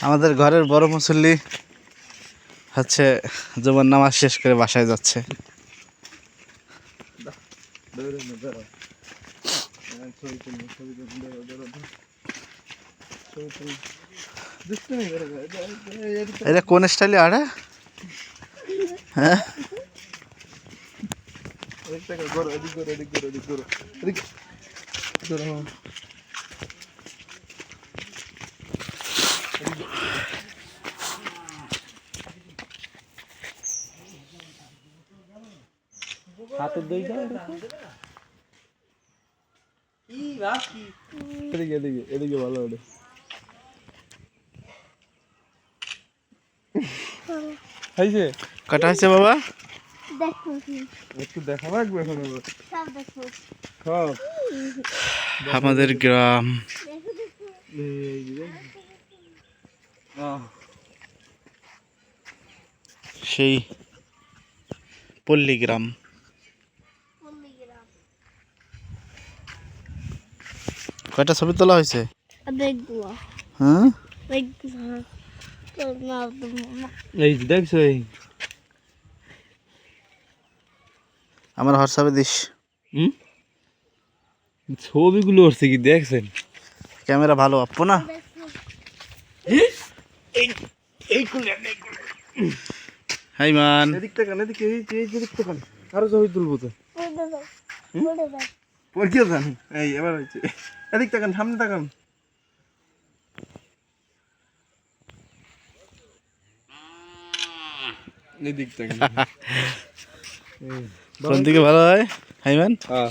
আমাদের ঘরের বড় মুসল্লি হচ্ছে জুমার নামাজ শেষ করে বাসায় যাচ্ছে। এটা- কোন স্টাইলে আরে? হ্যাঁ? এদিক করো, এদিক করো, এদিক করো, এদিক করো। এদিক করো, হাতের দই দাও এদিকে? এদিকে এদিকে ভালো ওটা হয়েছে? কটা হয়েছে বাবা? একটু দেখা লাগবে এখন। সব দেখো। সব। আমাদের গ্রাম। সেই পল্লী গ্রাম কয়টা ছবি তোলা হয়েছে? হ্যাঁ? এই দেখছ এই। আমার হোয়াটসঅ্যাপে দিস। হুম? ছবিগুলো উঠছে কি দেখছেন? ক্যামেরা ভালো আপু না? হাই মান। এদিক থেকে এদিকে এই এই এদিক থেকে আরও ছবি তুলবো তো। পড়ে যাও পড়ে যাও পরীক্ষা যান। এই এবার হচ্ছে। এদিক তাকান সামনে তাকান এদিক তাকান কোন দিকে ভালো হয়? হাইমান হ্যাঁ।